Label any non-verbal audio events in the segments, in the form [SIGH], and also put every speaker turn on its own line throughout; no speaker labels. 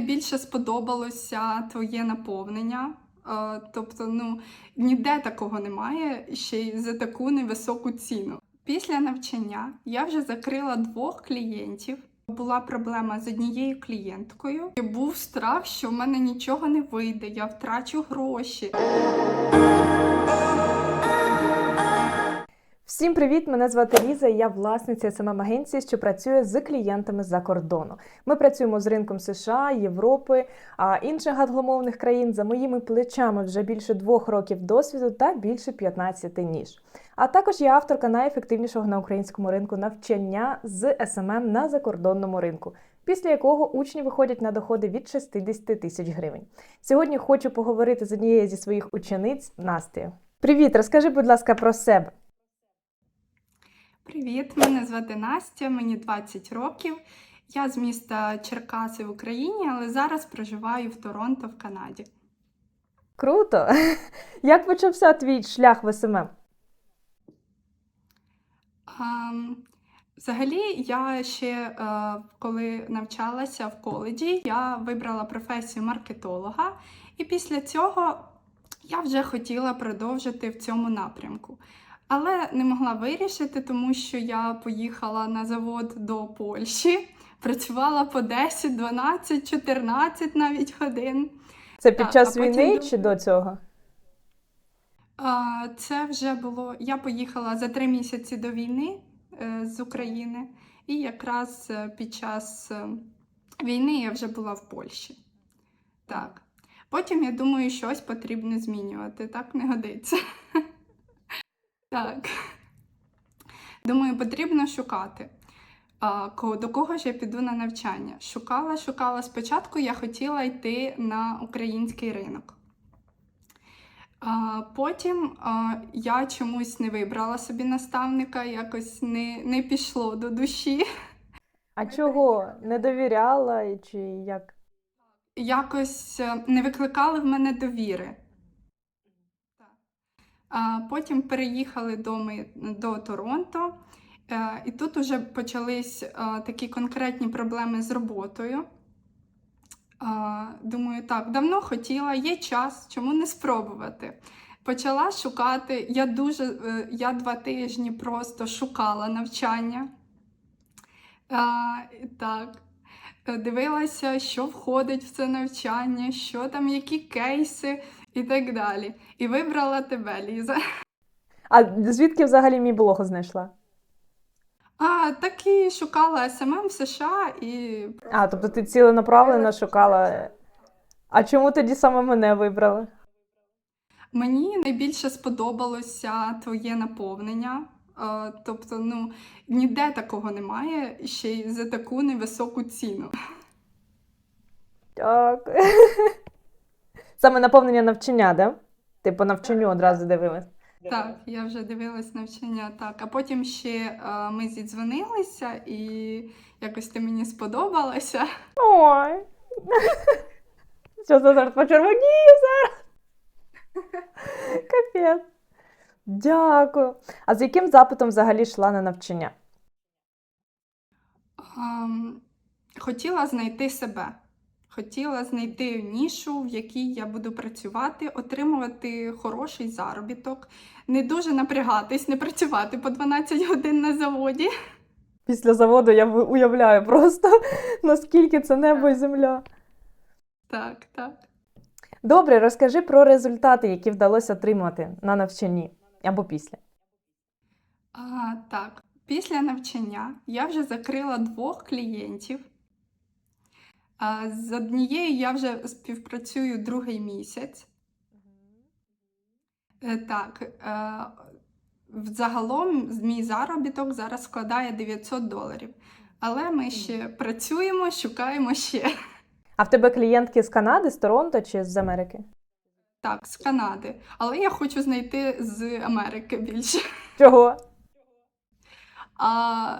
найбільше сподобалося твоє наповнення. Е, Тобто, ну ніде такого немає ще й за таку невисоку ціну. Після навчання я вже закрила двох клієнтів. Була проблема з однією клієнткою. І був страх, що в мене нічого не вийде, я втрачу гроші.
Всім привіт! Мене звати Ліза. Я власниця смм агенції, що працює з клієнтами з-за кордону. Ми працюємо з ринком США, Європи, а інших англомовних країн за моїми плечами вже більше двох років досвіду та більше 15 ніж. А також я авторка найефективнішого на українському ринку навчання з СММ на закордонному ринку. Після якого учні виходять на доходи від 60 тисяч гривень. Сьогодні хочу поговорити з однією зі своїх учениць Настею. Привіт, розкажи, будь ласка, про себе.
Привіт, мене звати Настя, мені 20 років. Я з міста Черкаси в Україні, але зараз проживаю в Торонто в Канаді.
Круто! [LAUGHS] Як почався твій шлях в СММ?
Ам, Взагалі, я ще е, коли навчалася в коледжі, я вибрала професію маркетолога, і після цього я вже хотіла продовжити в цьому напрямку. Але не могла вирішити, тому що я поїхала на завод до Польщі, працювала по 10, 12, 14 навіть годин.
Це під час
потім
війни
дум-
чи до цього?
А, Це вже було. Я поїхала за три місяці до війни е, з України, і якраз е, під час е, війни я вже була в Польщі. Так. Потім я думаю, щось потрібно змінювати. Так не годиться. Так. Думаю, потрібно шукати. До кого ж я піду на навчання? Шукала, шукала. Спочатку я хотіла йти на український ринок. Потім я чомусь не вибрала собі наставника, якось не, не пішло до душі.
А чого? Не довіряла чи як?
Якось е, не викликали в мене довіри. Потім переїхали до, ми, до Торонто, е, і тут вже почались е, такі конкретні проблеми з роботою. Думаю, так, давно хотіла, є час, чому не спробувати. Почала шукати. Я дуже е, я два тижні просто шукала навчання. Так. Е, Дивилася, що входить в це навчання, що там, які кейси і так далі. І вибрала тебе, Ліза.
А звідки взагалі мій блог знайшла?
А так і шукала СММ в США і
А, тобто ти ціленаправленно шукала. А чому тоді саме мене вибрала?
Мені найбільше сподобалося твоє наповнення. Е, Тобто, ну ніде такого немає ще й за таку невисоку ціну.
Так. [LAUGHS] Саме наповнення навчання, да? Ти по навчанню одразу дивилась.
Так, я вже дивилась навчання. Так, а потім ще е, ми зідзвонилися, і якось ти мені сподобалася.
Ой. [LAUGHS] Що це зараз почервонію зараз? Капець. Дякую. А з яким запитом взагалі йшла на навчання?
Ем, хотіла знайти себе. Хотіла знайти нішу, в якій я буду працювати, отримувати хороший заробіток, не дуже напрягатись, не працювати по 12 годин на заводі.
Після заводу я уявляю просто, [LAUGHS] наскільки це небо і земля.
Так, так.
Добре, розкажи про результати, які вдалося отримати на навчанні або після.
А, так, після навчання я вже закрила двох клієнтів. А, з однією я вже співпрацюю другий місяць. Е, Так, е, взагалом мій заробіток зараз складає 900 доларів. Але ми ще працюємо, шукаємо ще.
А в тебе клієнтки з Канади, з Торонто чи з Америки?
Так, з Канади. Але я хочу знайти з Америки більше.
Чого?
А,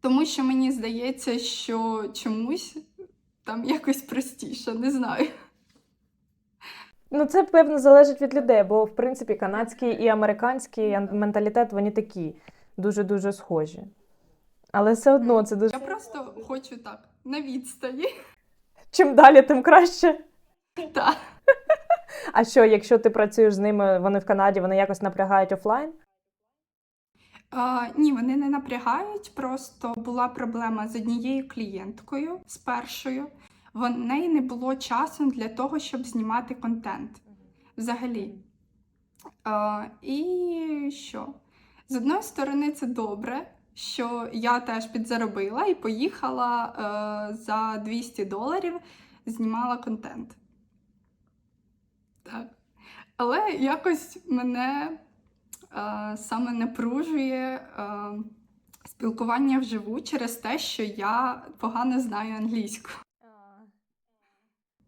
тому що мені здається, що чомусь там якось простіше, не знаю.
Ну, це певно залежить від людей, бо в принципі канадський і американський менталітет вони такі дуже-дуже схожі. Але все одно це дуже.
Я просто хочу так, на відстані.
Чим далі, тим краще.
Так. [LAUGHS]
А що, якщо ти працюєш з ними, вони в Канаді, вони якось напрягають офлайн?
А, ні, вони не напрягають. Просто була проблема з однією клієнткою, з першою. В неї не було часу для того, щоб знімати контент взагалі. А, і що? З одної сторони, це добре, що я теж підзаробила і поїхала е, за 200 доларів, знімала контент. Так. Але якось мене саме напружує е, спілкування вживу через те, що я погано знаю англійську.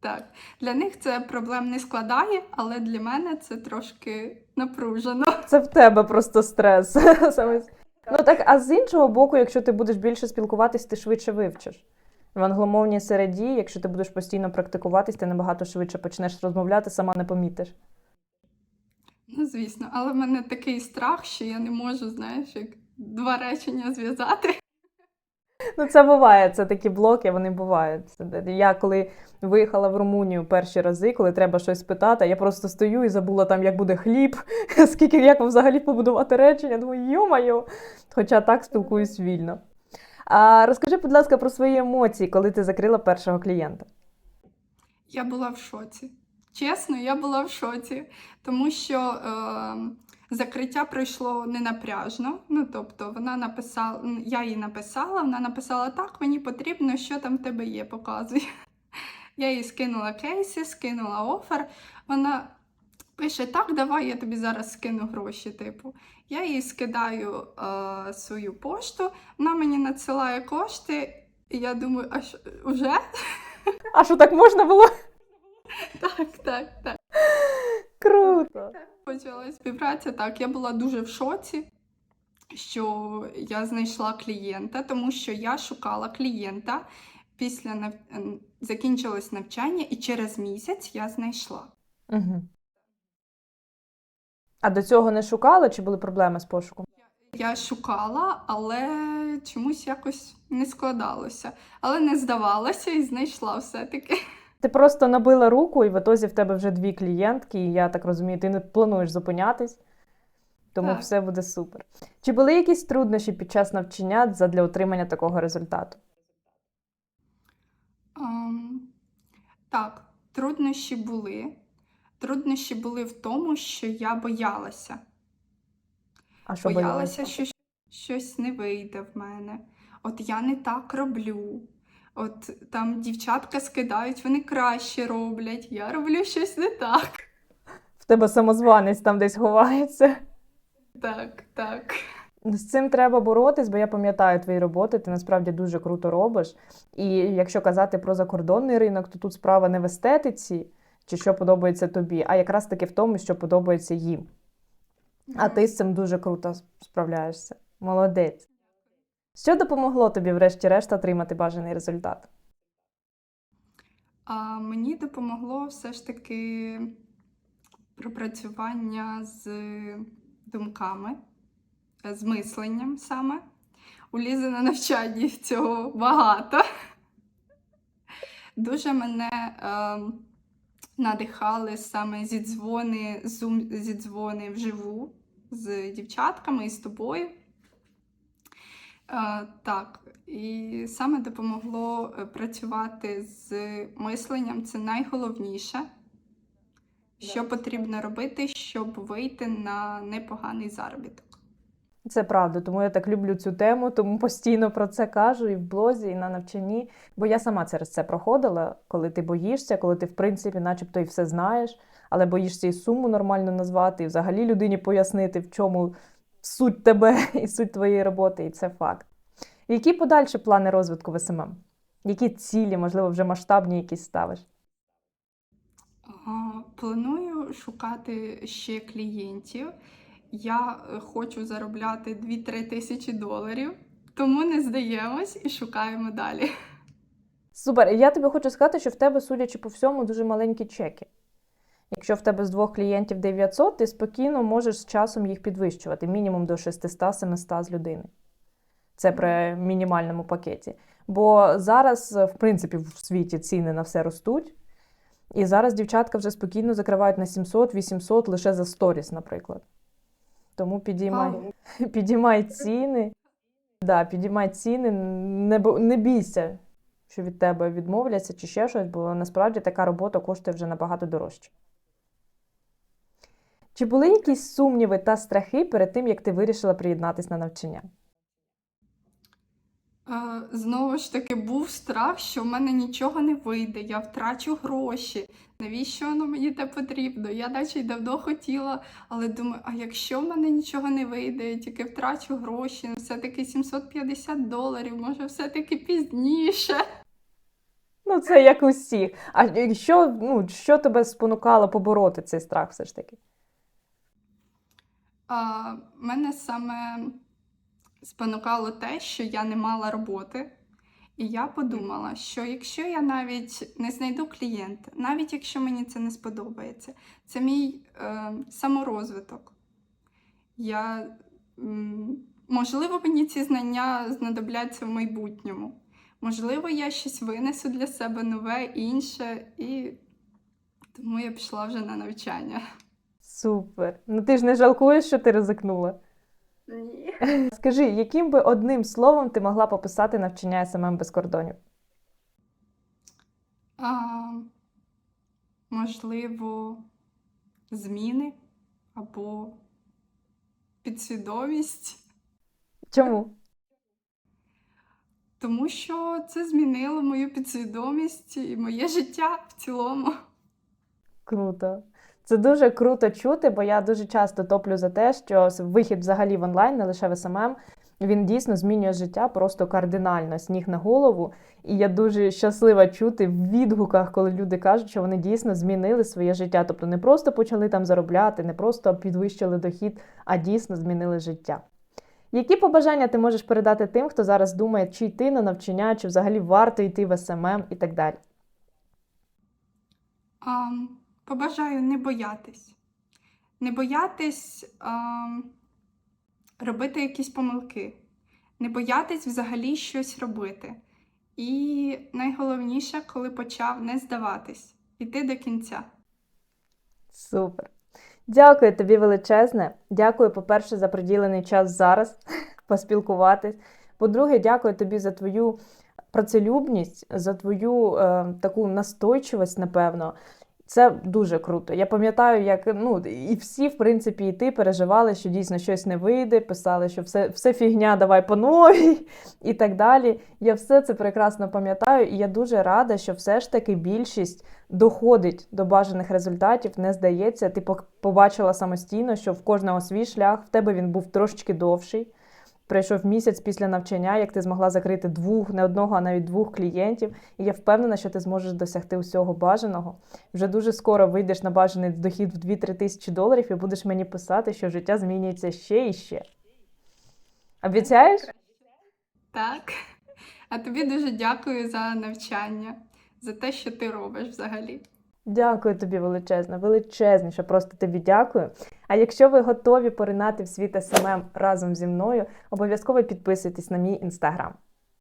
Так, для них це проблем не складає, але для мене це трошки напружено.
Це в тебе просто стрес. [LAUGHS] Саме. Ну так, а з іншого боку, якщо ти будеш більше спілкуватись, ти швидше вивчиш. В англомовній середі, якщо ти будеш постійно практикуватись, ти набагато швидше почнеш розмовляти, сама не помітиш.
Ну, звісно, але в мене такий страх, що я не можу, знаєш, як два речення зв'язати.
Ну, це буває, це такі блоки, вони бувають. Я коли виїхала в Румунію перші рази, коли треба щось питати, я просто стою і забула там, як буде хліб, [LAUGHS] скільки як взагалі побудувати речення. Думаю, йо-моє. Хоча так спілкуюсь вільно. А розкажи, будь ласка, про свої емоції, коли ти закрила першого клієнта.
Я була в шоці. Чесно, я була в шоці, тому що е, закриття пройшло ненапряжно. Ну, тобто, вона написала, я їй написала, вона написала так, мені потрібно, що там в тебе є, показуй. [LAUGHS] Я їй скинула кейси, скинула офер. Вона пише: Так, давай я тобі зараз скину гроші. Типу, я їй скидаю е, свою пошту, вона мені надсилає кошти, і я думаю, а що, вже?
А що так можна було?
Так, так, так.
Круто.
Почалась співпраця. Так, я була дуже в шоці, що я знайшла клієнта, тому що я шукала клієнта після нав... ем, закінчилось навчання, і через місяць я знайшла.
Угу. А до цього не шукали, чи були проблеми з пошуком?
Я шукала, але чомусь якось не складалося. Але не здавалася і знайшла все-таки.
Ти просто набила руку, і в ітозі в тебе вже дві клієнтки, і я так розумію, ти не плануєш зупинятись, тому
Так.
все буде супер. Чи були якісь труднощі під час навчання для отримання такого результату?
Ем, так, труднощі були. Труднощі були в тому, що я боялася.
А що
боялася, що щось не вийде в мене. От я не так роблю. От там дівчатка скидають, вони краще роблять. Я роблю щось не так.
В тебе самозванець там десь ховається.
Так, так.
З цим треба боротись, бо я пам'ятаю твої роботи, ти насправді дуже круто робиш. І якщо казати про закордонний ринок, то тут справа не в естетиці, чи що подобається тобі, а якраз таки в тому, що подобається їм. А ти з цим дуже круто справляєшся. Молодець. Що допомогло тобі, врешті-решт, отримати бажаний результат?
А мені допомогло все ж таки пропрацювання з думками, з мисленням саме. У Лізи на навчанні цього багато. Дуже мене е, надихали саме зідзвони, зум зідзвони вживу з дівчатками і з тобою. Так, і саме допомогло е, працювати з мисленням. Це найголовніше, що потрібно робити, щоб вийти на непоганий заробіток.
Це правда, тому я так люблю цю тему, тому постійно про це кажу і в блозі, і на навчанні. Бо я сама через це проходила, коли ти боїшся, коли ти, в принципі, начебто і все знаєш, але боїшся і суму нормально назвати, і взагалі людині пояснити, в чому суть тебе [LAUGHS] і суть твоєї роботи, і це факт. Які подальші плани розвитку в СММ? Які цілі, можливо, вже масштабні якісь ставиш?
Планую шукати ще клієнтів. Я е, хочу заробляти 2-3 тисячі доларів, тому не здаємось і шукаємо далі.
Супер. Я тобі хочу сказати, що в тебе, судячи по всьому, дуже маленькі чеки. Якщо в тебе з двох клієнтів 900, ти спокійно можеш з часом їх підвищувати, мінімум до 600-700 з людини. Це при мінімальному пакеті. Бо зараз, е, в принципі, в світі ціни на все ростуть. І зараз дівчатка вже спокійно закривають на 700-800 лише за сторіс, наприклад. Тому підіймай, [LAUGHS] підіймай ціни. Да, підіймай ціни, не, не бійся, що від тебе відмовляться чи ще щось, бо насправді така робота коштує вже набагато дорожче. Чи були якісь сумніви та страхи перед тим, як ти вирішила приєднатись на навчання?
Знову ж таки, був страх, що в мене нічого не вийде, я втрачу гроші. Навіщо воно мені те потрібно? Я наче й давно хотіла, але думаю, а якщо в мене нічого не вийде, я тільки втрачу гроші, ну, все-таки 750 доларів, може, все-таки пізніше.
Ну, це як усіх. А що, ну, що тебе спонукало побороти цей страх все ж таки?
Мене саме спонукало те, що я не мала роботи. І я подумала, що якщо я навіть не знайду клієнта, навіть якщо мені це не сподобається, це мій е, саморозвиток. Я, можливо, мені ці знання знадобляться в майбутньому. Можливо, я щось винесу для себе нове, інше, і тому я пішла вже на навчання.
Супер. Ну ти ж не жалкуєш, що ти ризикнула.
Ні. [LAUGHS]
Скажи, яким би одним словом ти могла пописати навчання СММ без кордонів?
А, можливо, зміни або підсвідомість,
Чому?
тому що це змінило мою підсвідомість і моє життя в цілому.
Круто. Це дуже круто чути, бо я дуже часто топлю за те, що вихід взагалі в онлайн, не лише в СММ, він дійсно змінює життя просто кардинально з ніг на голову. І я дуже щаслива чути в відгуках, коли люди кажуть, що вони дійсно змінили своє життя. Тобто не просто почали там заробляти, не просто підвищили дохід, а дійсно змінили життя. Які побажання ти можеш передати тим, хто зараз думає, чи йти на навчання, чи взагалі варто йти в СММ і так далі?
А, побажаю не боятись. Не боятись а, робити якісь помилки, не боятись взагалі щось робити. І найголовніше, коли почав не здаватись, іти до кінця.
Супер. Дякую тобі величезне. Дякую, по-перше, за приділений час зараз [LAUGHS] поспілкуватись. По-друге, дякую тобі за твою працелюбність, за твою е, таку настойчивість, напевно. Це дуже круто. Я пам'ятаю, як ну і всі, в принципі, і ти переживали, що дійсно щось не вийде, писали, що все, все фігня, давай по новій [LAUGHS] і так далі. Я все це прекрасно пам'ятаю, і я дуже рада, що все ж таки більшість доходить до бажаних результатів, не здається. Ти побачила самостійно, що в кожного свій шлях, в тебе він був трошечки довший. Пройшов місяць після навчання, як ти змогла закрити двох, не одного, а навіть двох клієнтів. І я впевнена, що ти зможеш досягти усього бажаного. Вже дуже скоро вийдеш на бажаний дохід в 2-3 тисячі доларів і будеш мені писати, що життя змінюється ще і ще. Обіцяєш?
Так. А тобі дуже дякую за навчання, за те, що ти робиш взагалі.
Дякую тобі величезно, величезніше, просто тобі дякую. А якщо ви готові поринати в світ СММ разом зі мною, обов'язково підписуйтесь на мій інстаграм.